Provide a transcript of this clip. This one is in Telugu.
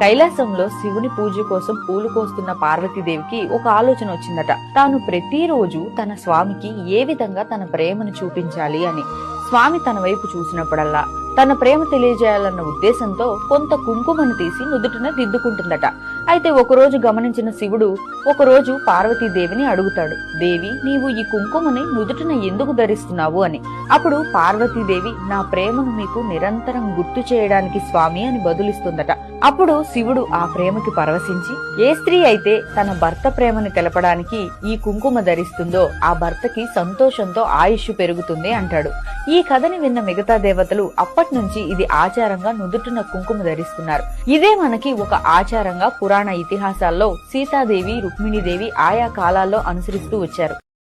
కైలాసంలో శివుని పూజ కోసం పూలు కోస్తున్న పార్వతీదేవికి ఒక ఆలోచన వచ్చిందట. తాను ప్రతిరోజు తన స్వామికి ఏ విధంగా తన ప్రేమను చూపించాలి అని. స్వామి తన వైపు చూసినప్పుడల్లా తన ప్రేమ తెలియజేయాలన్న ఉద్దేశంతో కొంత కుంకుమను తీసి నుదుటిన దిద్దుకుంటుందట. అయితే ఒకరోజు గమనించిన శివుడు ఒకరోజు పార్వతీదేవిని అడుగుతాడు దేవి నీవు ఈ కుంకుమని నుదుటిన ఎందుకు ధరిస్తున్నావు? అని. అప్పుడు పార్వతీదేవి నా ప్రేమను మీకు నిరంతరం గుర్తు చేయడానికి స్వామి అని బదులిస్తుందట. అప్పుడు శివుడు ఆ ప్రేమకి పరవశించి ఏ స్త్రీ అయితే తన భర్త ప్రేమను తెలపడానికి ఈ కుంకుమ ధరిస్తుందో ఆ భర్తకి సంతోషంతో ఆయుష్ పెరుగుతుంది అంటాడు. ఈ కథని విన్న మిగతా దేవతలు అప్పటి నుంచి ఇది ఆచారంగా నుదుటిన కుంకుమ ధరిస్తున్నారు. ఇదే మనకి ఒక ఆచారంగా పురాణ ఇతిహాసాల్లో సీతాదేవి రుక్మిణీదేవి ఆయా కాలాల్లో అనుసరిస్తూ వచ్చారు.